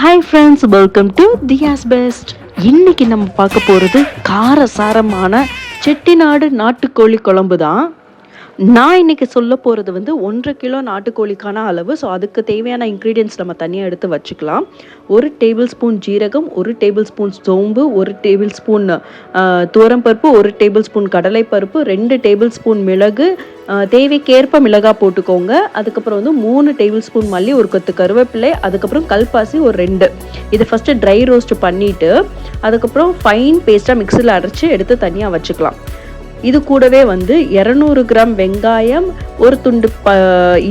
Hi friends welcome to Thiya's best இன்னைக்கு நம்ம பார்க்க போகிறது காரசாரமான செட்டிநாடு நாட்டுக்கோழி குழம்பு தான். நான் இன்னைக்கு சொல்ல போகிறது வந்து ஒன்றரை கிலோ நாட்டுக்கோழிக்கான அளவு ஸோ அதுக்கு தேவையான இன்க்ரீடியன்ஸ் நம்ம தனியாக எடுத்து வச்சுக்கலாம். ஒரு டேபிள் ஸ்பூன் ஜீரகம் ஒரு டேபிள் ஸ்பூன் சோம்பு ஒரு டேபிள் ஸ்பூன் பருப்பு ஒரு டேபிள் ஸ்பூன் கடலைப்பருப்பு ரெண்டு டேபிள் ஸ்பூன் மிளகு தேவைக்கேற்ப மிளகாய் போட்டுக்கோங்க. அதுக்கப்புறம் வந்து மூணு டேபிள் ஸ்பூன் மல்லி ஒரு கொத்து கருவேப்பிலை அதுக்கப்புறம் கல்பாசி ஒரு ரெண்டு. இதை ஃபஸ்ட்டு ட்ரை ரோஸ்ட் பண்ணிவிட்டு அதுக்கப்புறம் ஃபைன் பேஸ்ட்டாக மிக்சியில் அரைச்சி எடுத்து தனியாக வச்சுக்கலாம். இது கூடவே வந்து இரநூறு கிராம் வெங்காயம் ஒரு துண்டு ப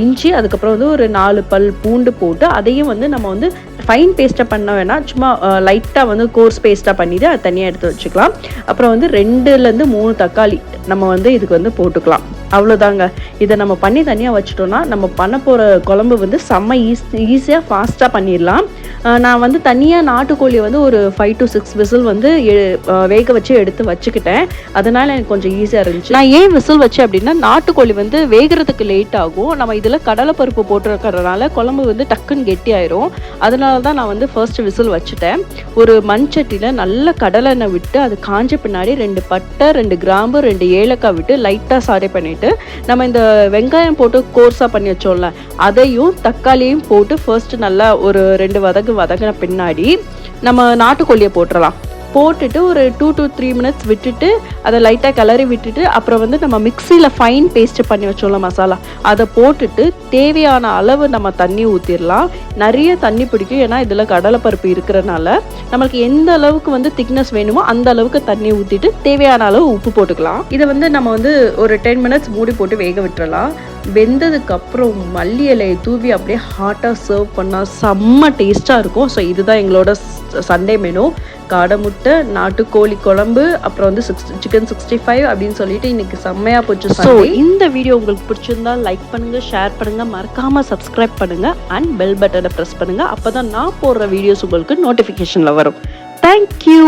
இஞ்சி அதுக்கப்புறம் வந்து ஒரு நாலு பல் பூண்டு போட்டு அதையும் வந்து நம்ம வந்து ஃபைன் பேஸ்ட்டாக பண்ண வேணாம். சும்மா லைட்டாக வந்து கோர்ஸ் பேஸ்ட்டாக பண்ணிவிட்டு அதை தனியாக எடுத்து வச்சுக்கலாம். அப்புறம் வந்து ரெண்டுலேருந்து மூணு தக்காளி நம்ம வந்து இதுக்கு வந்து போட்டுக்கலாம். அவ்வளோதாங்க இதை நம்ம பண்ணி தனியாக வச்சிட்டோம்னா நம்ம பண்ண போகிற குழம்பு வந்து செம்ம ஈஸி ஈஸியாக ஃபாஸ்ட்டாக பண்ணிடலாம். நான் வந்து தனியாக நாட்டுக்கோழி வந்து ஒரு ஃபைவ் டு சிக்ஸ் விசில் வந்து வேக வச்சு எடுத்து வச்சுக்கிட்டேன். அதனால் எனக்கு கொஞ்சம் ஈஸியாக இருந்துச்சு. நான் ஏன் விசில் வச்சேன் அப்படின்னா நாட்டுக்கோழி வந்து வேகிறதுக்கு லேட் ஆகும். நம்ம இதில் கடலைப்பருப்பு போட்டிருக்கறதுனால குழம்பு வந்து டக்குன்னு கெட்டி ஆயிரும். அதனால தான் நான் வந்து ஃபர்ஸ்ட் விசில் வச்சுட்டேன். ஒரு மண்சட்டியில் நல்ல கடலெண்ணெய் விட்டு அது காஞ்ச பின்னாடி ரெண்டு பட்டை ரெண்டு கிராம்பு ரெண்டு ஏலக்காய் விட்டு லைட்டாக சாரை பண்ணிவிட்டு நம்ம இந்த வெங்காயம் போட்டு கோர்ஸாக பண்ணி வச்சோம்ல அதையும் தக்காளியும் போட்டு ஃபர்ஸ்ட் நல்லா ஒரு ரெண்டு வதக்கு வதங்கின பின்னாடி நம்ம நாட்டுக்கோழியை போட்டுடலாம் போட்டுட்டு ஒரு டூ டு த்ரீ மினிட்ஸ் விட்டுட்டு அதை லைட்டாக கிளறி விட்டுட்டு அப்புறம் வந்து நம்ம மிக்சியில் ஃபைன் பேஸ்ட் பண்ணி வச்சோம்ல மசாலா. அதை போட்டுட்டு தேவையான அளவு நம்ம தண்ணி ஊற்றிடலாம் நிறைய தண்ணி பிடிக்கும். ஏன்னா இதில் கடலைப்பருப்பு இருக்கிறனால நம்மளுக்கு எந்த அளவுக்கு வந்து திக்னஸ் வேணுமோ அந்த அளவுக்கு தண்ணி ஊற்றிட்டு தேவையான அளவு உப்பு போட்டுக்கலாம். இதை வந்து நம்ம வந்து ஒரு டென் மினிட்ஸ் மூடி போட்டு வேக விட்டுறலாம். வெந்ததுக்கப்புறம் மல்லி இலையை தூவி அப்படியே ஹாட்டாக சர்வ் பண்ணால் செம்ம டேஸ்ட்டாக இருக்கும். ஸோ இதுதான் எங்களோட சண்டே மெனு காடை முட்டை நாட்டுக்கோழி குழம்பு அப்புறம் வந்து சிக்ஸ் சிக்கன் சிக்ஸ்டி ஃபைவ் அப்படின்னு சொல்லிட்டு இன்னைக்கு செம்மையாக போச்சு ஸோ இந்த வீடியோ உங்களுக்கு பிடிச்சிருந்தா லைக் பண்ணுங்க ஷேர் பண்ணுங்க மறக்காம சப்ஸ்கிரைப் பண்ணுங்க அண்ட் பெல் பட்டனை ப்ரெஸ் பண்ணுங்க. அப்பதான் நான் போடுற வீடியோஸ் உங்களுக்கு நோட்டிஃபிகேஷனில் வரும். தேங்க்யூ